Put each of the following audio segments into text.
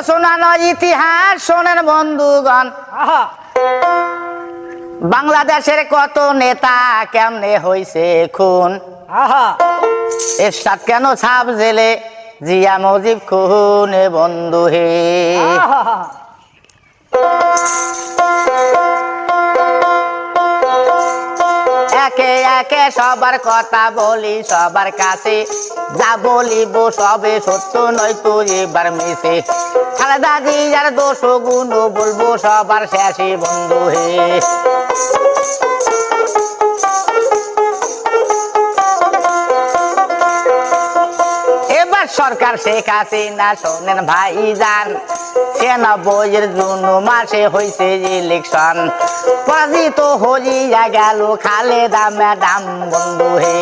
নয় ইতিহাস শোনেন বন্ধুগণ। বাংলাদেশের কত নেতা কেমনে হইছে খুন? এরশাদ কেন ছাপ জেলে? জিয়া মজিব খুনে বন্ধু হে। একে একে সবার কথা বলি, সবার কাছে যা বলিব সবে সত্য নয়তো এবার মিশে। খালেদা জিয়ার দোষ গুণ বলব সবার শেষে বন্ধু হে সরকার শেখ হাসিনা শোনেন ভাই যান ছিয়ানব্বইয়ের জুন মাসে হয়েছে ইলেকশন পরাজিত গেল বন্ধু হে।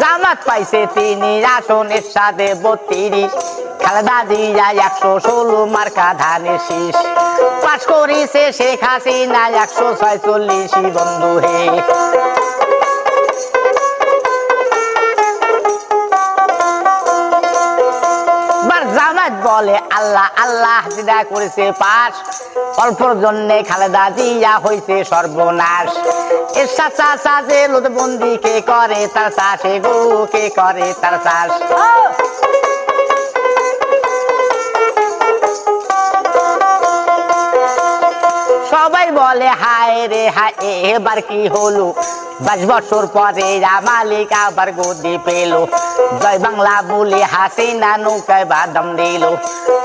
জামাত পাইছে তিনি, আসনের সাথে বত্রিশ। খালেদা জিয়া একশো ষোলো মার্কা ধানের শীষ। পাশ করিছে শেখ হাসিনা একশো ছয়চল্লিশ বন্ধু হে। বলে, আল্লাহ আল্লাহ জিদা করেছে পাশ। অল্পর জন্যে খালেদা দিয়া হইছে সর্বনাশ। এর চাচা চাষে লোদবন্দি কে করে? তার চাষে গো কে করে? তার চাষ সবাই বলে, হায় রে, হায় এবার কি হলো? বাইশ বছর পরে মালিক আবার গদি পেল। জয় বাংলা বলে হাসিনা নৌকায় বাদাম দিল।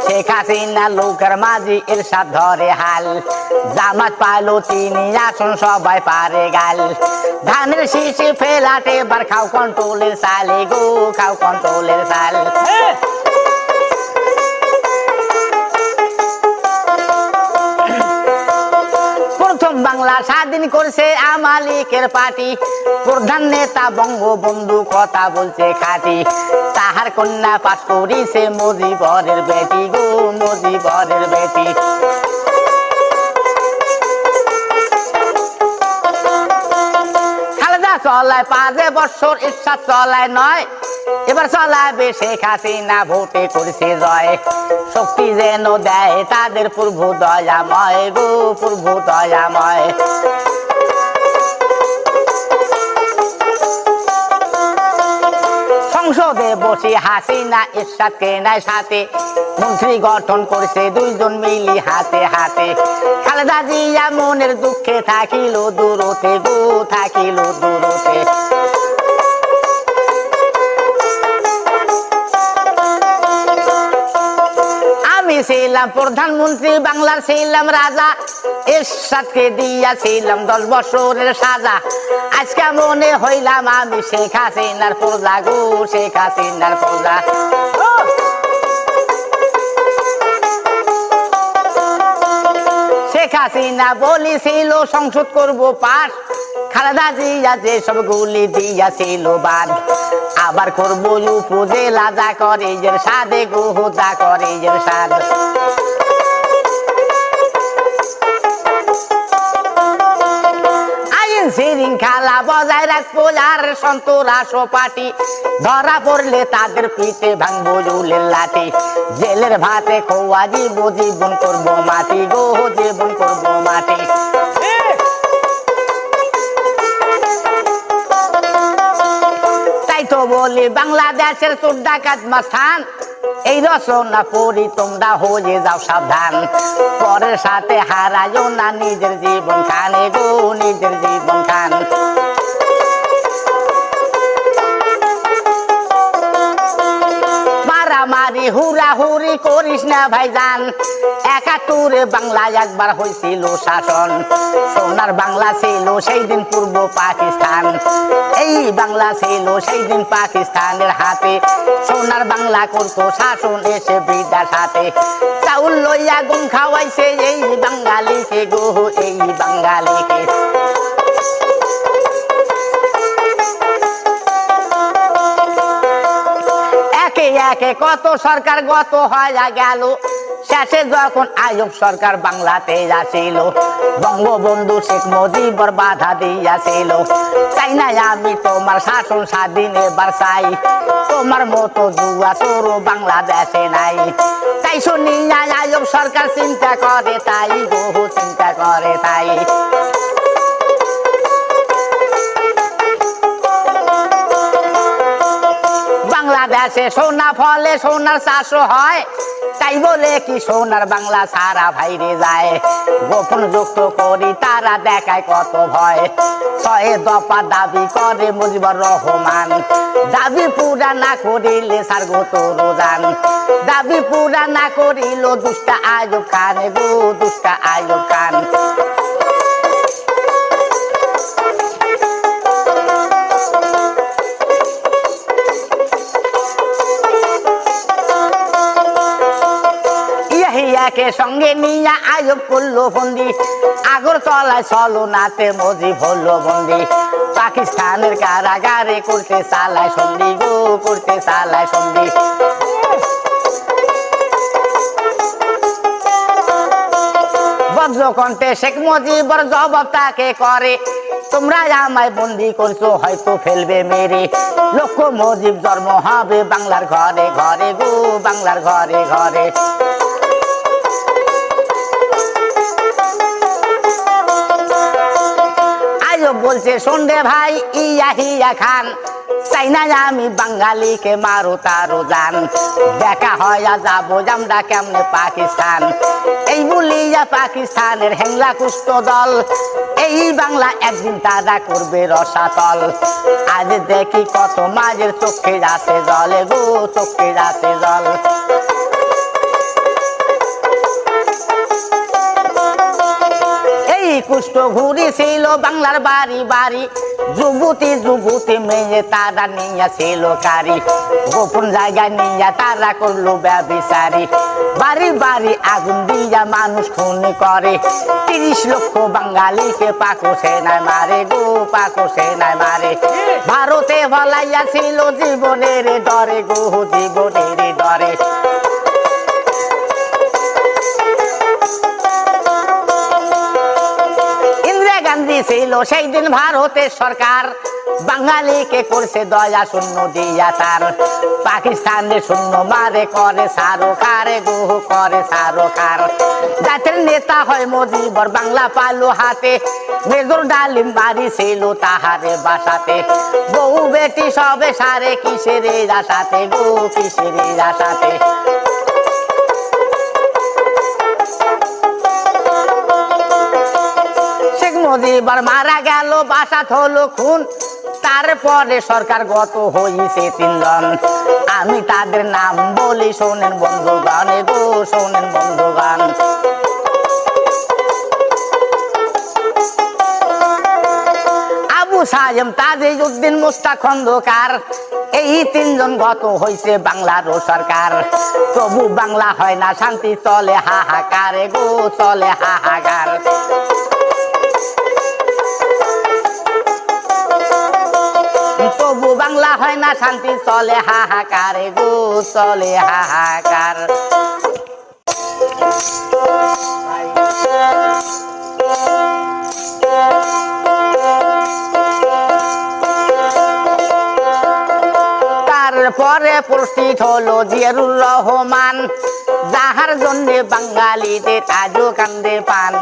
শেখ হাসিনা লোকের মাঝি এর সাথ ধরে হাল। জামাত পাইলো তিনি, আসন সবাই পারে গাল। ধানের শিশি ফেলাটে, এবার খাও কন্ট্রোলের সালে গো খাও কন্ট্রোলের সাল। বাংলা স্বাধীন করছে আমালিকের পার্টি। প্রধান নেতা বঙ্গবন্ধু কথা বলছে খাটি। তাহার কন্যা পাস করিছে মজিবরের বেটি গো, মজিবরের বেটি। খালেদা চলায় পাঁচে বছর, ইচ্ছা চলায় নয়। এবার চলাবে শেখ হাসিনা, ভোটে করছে জয়। শক্তি যেন দেয় তাদের পূর্ব দয়াময়, গো পূর্ব দয়াময়। সংসদে বসে হাসিনা এরশাদ কেনায় সাথে। মন্ত্রী গঠন করছে দুইজন মিলি হাতে হাতে। খালেদা জিয়া মনের দুঃখে থাকিল দূরতে, গো থাকিল দূরতে। ছিলাম প্রধানমন্ত্রী, বাংলার ছিলাম রাজা। এরশাদকে দিয়াছিলাম দশ বছরের সাজা। আজকে মনে হইলাম আমি শেখ হাসিনার প্রজা গো, শেখ হাসিনার প্রজা। শেখ হাসিনা বলেছিল, সংসদ করব পাস খালেদা জিয়া যে সব গুলি দিয়াছিল বাদ আবার করব উপজেলা যা করে যে সাদে গুহ যা করে যে সাদ। শৃঙ্খলা বজায় রাখব আর সন্তরাস পাটি ধরা পড়লে তাদের পিঠে ভাঙবো জুলের লাঠি। জেলের ভাতে খোয়া জীব জীবন করব মাটি গো জীবন করব মাটি। তো বলি, বাংলাদেশের চোর ডাকাত মাস্থান এই রচনা পড়ি, তোমরা হয়ে যাও সাবধান। পরের সাথে হারাইও না, নিজের জীবন খানে গো, নিজের জীবন খান মারামারি হুড়াহুড়ি করিস না ভাইজান। একাত্তরে বাংলা একবার হয়েছিল শাসন। সোনার বাংলা ছিল সেই দিন পূর্ব পাকিস্তান। এই বাংলা ছিল সেই দিন পাকিস্তানের হাতে। সোনার বাংলা করতো শাসন এসে বিদ্যার সাথে। চাউল লইয়া গুম খাওয়াইছে এই বাঙালিকে গো, এই বাঙালিকে। একে কত সরকার গত হয়ে গেল। শেষে যখন আয়ুব সরকার বাংলাতে আসিল, বঙ্গবন্ধু শেখ মুজিবর বাধা দিয়াছিল। চাই না আমি তোমার শাসন স্বাধীন এবার চাই, তোমার মতো জুয়া তোর বাংলাদেশে নাই। তাই শুনি আয়ুব সরকার চিন্তা করে তাই, বহু চিন্তা করে তাই। বাংলাদেশে সোনা ফলে সোনার চাষও হয়। তাই বলে কি সোনার বাংলা সারা ভাইরে যায়। গোপন যুক্ত করি, তারা দেখায় কত ভয়। ছয় দফা দাবি করে মুজিবুর রহমান। দাবি পুরা না করিলে সার গো তোর জান দাবি পুরা না করিল দুষ্টা আয়ুব খান গো, দুষ্টা আয়ুব খান। ইয়াহিয়াকে সঙ্গে নিয়ে আয়োগ করল বন্দি আগর তলায় চলো নাতে মজিব হলো বন্দি। পাকিস্তানের কারাগারে করতে চালায় সন্ধি গো, করতে চালায় সন্ধি বজ্রকণ্ঠে শেখ মুজিবর জবাব তাকে করে, তোমরা আমায় বন্দি করছ, হয়তো ফেলবে মেরে। লক্ষ মজিব জন্ম হবে বাংলার ঘরে ঘরে গো, বাংলার ঘরে ঘরে। বলছে সন্ধ্যে ভাই, ইয়া হিয়া খান। চাই না আমি বাঙালিকে মারো তারও জান। দেখা হয় যাব আমরা কেমনে পাকিস্তান। এই বলিয়া পাকিস্তানের হেংলা কুষ্ট দল, এই বাংলা একদিন তারা করবে রসাতল। আজ দেখি কত মাঝের চোখে যাচ্ছে জলে গো চোখে যাচ্ছে জল। এই কুষ্ঠ ঘুরি ছিল বাংলার বাড়ি বাড়ি। যুবতী যুবতী মেয়ে তারা নিয়ে ছিল কারি। গোপন জায়গায় নিয়ে তারা করল ব্যবিচারি। বাড়ি বাড়ি আগুন দিয়া মানুষ খুন করে। তিরিশ লক্ষ বাঙালিকে পাকো সেনায় মারে, গো পাকো সেনায় মারে। ভারতে বলাইয়া ছিল জীবনের ডরে, গো জীবনের ডরে। ইন্দিরা ছিল সেই দিন ভারতের সরকার। বাঙালিকে করছে দয়া শূন্য দিয়া তার। পাকিস্তানের শূন্য মারে করে সারো খারে গুহ করে সারো খার জাতির নেতা হয় মোদিবর বাংলা পালু হাতে। মেজর ডালিম বাড়ি ছিল তাহারে বাসাতে। বউ বেটি সবে সারে কিসের আশাতে গো কিসের আশাতে? মুজিবর মারা গেল বাসাত হলো খুন। তারপরে সরকার গত হইছে তিনজন। আমি তাদের নাম বলি, শোনেন বন্ধুগণ গো শোনেন বন্ধুগণ। আবু সাহেম তাজউদ্দিন মুস্তাক খন্দকার এই তিনজন গত হইছে বাংলার সরকার। তবু বাংলা হয় না, শান্তি চলে হাহাকার গো চলে হাহাকার। হয় না শান্তি, চলে হাহাকার গো, চলে হাহাকার। তারপরে প্রস্তুত হলো জিয়ারুর রহমান, যাহার জন্য বাঙালিদের আজও কান্দে পান।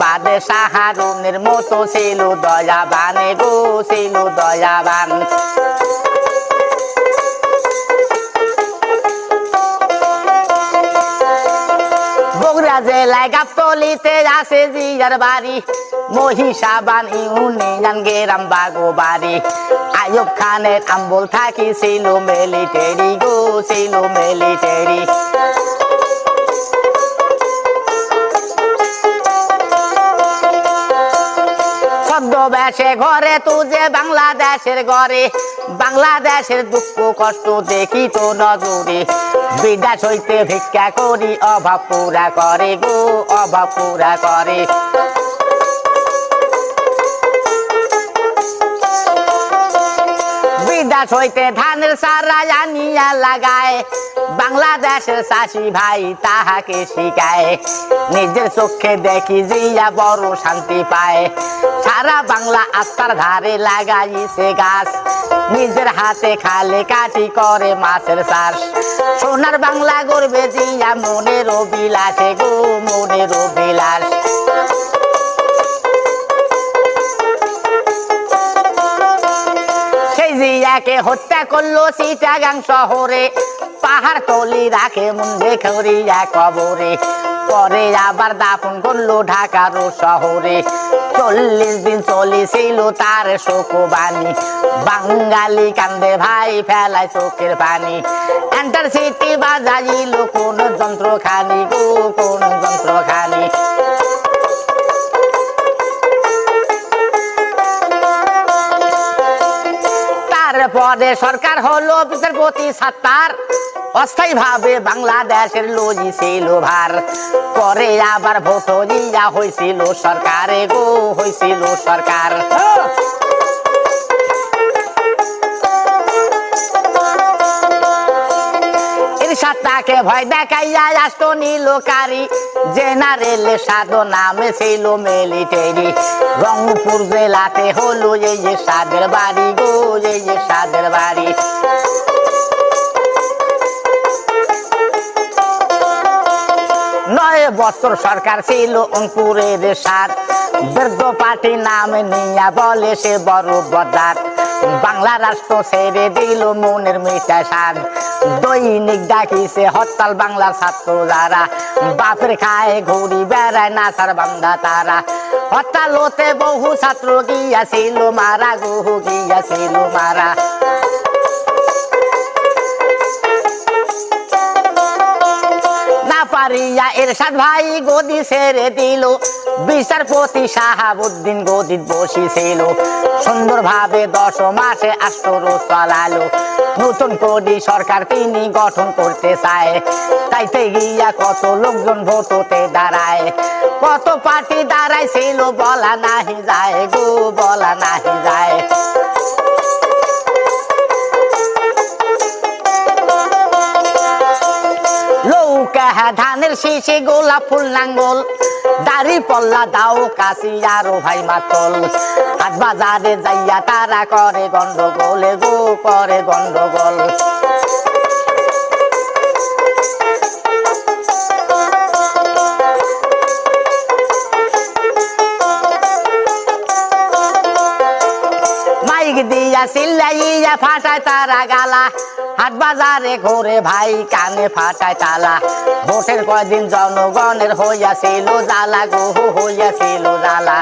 বাদে সাহারুনের মতো ছিল দয়াবান গো, ছিল দয়াবান। জেলায় গাবতলিতে আছে জিয়ার বাড়ি। মহিষাবান জান গেরাম বাগো বাড়ি। আয়ুব খানের আম্বল থাকি ছিল মিলিটারি গো, ছিল মিলিটারি ছদ্মবেশে ঘরে তুজে বাংলাদেশের ঘরে বাংলাদেশের দুঃখ কষ্ট দেখি তো নজরে। বিদাস হইতে ভিক্ষা করি, অভাব পুরা করে গো, অভাব পুরা করে। বিদাস হইতে ধানের সারা আনিয়া লাগায়। বাংলাদেশের চাষি ভাই তাহাকে শিখায়। নিজের চোখে দেখি জিয়া বড় শান্তি পায়। সারা বাংলা আস্থার ধারে লাগাইছে গাছ। নিজের হাতে খালে কাটি করে মাছের চাষ। সোনার বাংলা গর্বে জিয়া, মনের বিলাসে গো, মনের বিলাস জিয়াকে হত্যা করল চিটাগাং শহরে। পাহাড় তলি রাখে মুন্ডে খরিয়া কবরে। পরে আবার দাফন করল ঢাকার শহরে। চল্লিশ দিন চলেছিল তার শোকবাণী। বাঙালি কান্দে ভাই ফেলায় চোখের পানি। এন্টার সিটি বাজাইল কোন যন্ত্রখানি, গো কোন যন্ত্রখানি। তারপরে সরকার হলো বিচারপতি সাত্তার। অস্থায়ী ভাবে বাংলাদেশের লজি ছিল ভার। পরে আবার ভোট দিয়া হয়েছিল সরকারে গো, হয়েছিল সরকার। তাকে ভয় দেখাইয়া আসত নীলকারি জেনারেল সাধো নামে ছিল মিলিটারি রংপুর জেলাতে হলো এই যে সাদের বাড়ি গো, এই যে সাদের বাড়ি। নয় বছর সরকার ছিল অঙ্কুরের সাত বৃদ্ধ পার্টি নাম নিয়া বলে সে বড় বদার। বাংলা রাষ্ট্র ছেড়ে দিল মনের মিঠা সাদ দৈনিক ডাকিছে হরতাল বাংলার ছাত্র যারা বাপের খায় ঘুরি বেড়ায় না সার বান্দা তারা। হরতাল হতে বহু ছাত্র গিয়াছিল, মারা গহু গিয়াছিল মারা। না পারিয়া এরশাদ ভাই গদি ছেড়ে দিল। বিচারপতি শাহাবুদ্দিন গদিত বসিছিল সুন্দর ভাবে দশ মাসে আষ্টর চালালো। নতুন কোটি সরকার তিনি গঠন করতে চায়। তাইতে গিয়া কত লোকজন ভোটতে দাঁড়ায়। কত পার্টি দাঁড়াইছিল বলা নাহি যায় গো, বলা নাহি যায়। লৌকা ধানের শীষে গোলা ফুল, নাঙ্গল। দাড়ি পল্লা দাও, কাশি আরও ভাই মাতল। হাট বাজারে যাইয়া তারা করে গন্ডগোলে গো করে গন্ডগোল। চিল্লাইয়া ফাটায় তারা গালা। হাট বাজারে ঘুরে ভাই কানে ফাটায় তালা। ভোটের কয়দিন জনগণের হইয়াছিল জ্বালা গহু হইয়াছিল জ্বালা।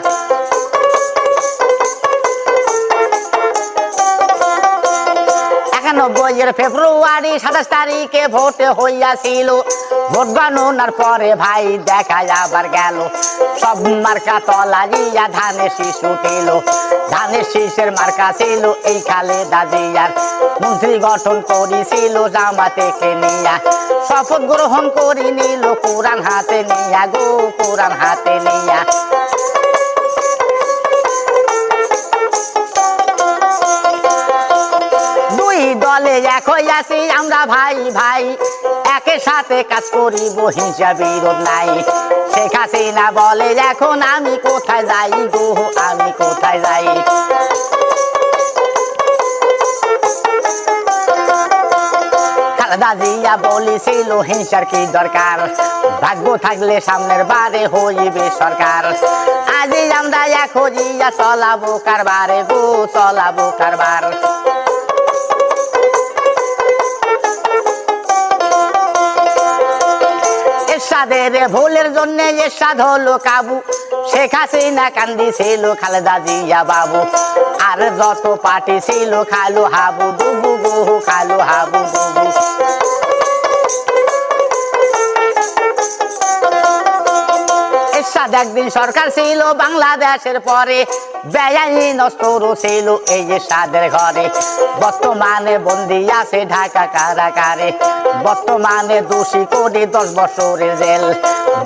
একানব্বইয়ের ফেব্রুয়ারি সাতাশ তারিখে ভোট হইয়াছিল। ভোট গণনার পরে ভাই দেখা আবার গেল। সব মার্কা তলা গিয়া ধানের শীষ উঠিল। ধানের শীষের মার্কা ছিল এই খালে দাদিয়ার মন্ত্রী গঠন করেছিল জামাতে নিয়া। শপথ গ্রহণ করি নিল কোরআন হাতে নিয়া গো, কোরআন হাতে নিয়া। দলে এক হইয়াছি আমরা ভাই ভাই, একের সাথে কাজ করিব হিংসা বিরোধ নাই। শেখ হাসিনা বলে, এখন আমি কোথায় যাই গো? আমি কোথায় যাই? বলেছিল, হিংসার কি দরকার? ভাগ্য থাকলে সামনের বারে হইবে সরকার। আজি আমরা এক হইয়া চলাবো কারবারে গো, চলাবো কারবার। এরশাদের ভুলের জন্য হলো কাবু। শেখ হাসিনা কান্দি ছিল খালেদা জিয়া বাবু। আর যত ছিল হাবু ডুবু বহু হাবু এরশাদ একদিন সরকার ছিল বাংলাদেশের পরে। বেআইন নষ্ট ছিল এই যে সাদের ঘরে। বর্তমানে বন্দি আছে ঢাকা কারাগারে। বর্তমানে দোষী কোটি দশ বছরের জেল।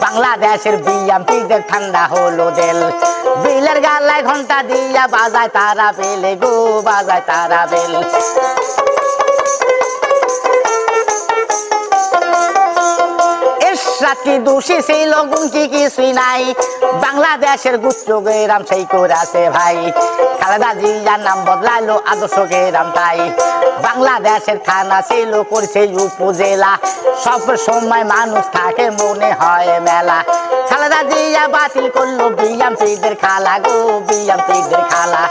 বাংলাদেশের বিএমপিদের ঠান্ডা হলো জেল। বিলের গালায় ঘণ্টা দিয়া বাজায় তারা বেলে গো, বাজায় তারা বেল। কি দোষী সেই গুণ কি কিছুই নাই। বাংলাদেশের গুচ্ছ গেরাম সেই করেছে ভাই। খালেদা জিয়ার নাম বদলাইলো আদর্শ গেরাম তাই। বাংলাদেশের থানা ছিল করছে উপজেলা। সব সময় মানুষ থাকে মনে হয় মেলা। খালেদা জিয়া বাতিল করল বিএমপিদের খালা গো বিএমপিদের খালা।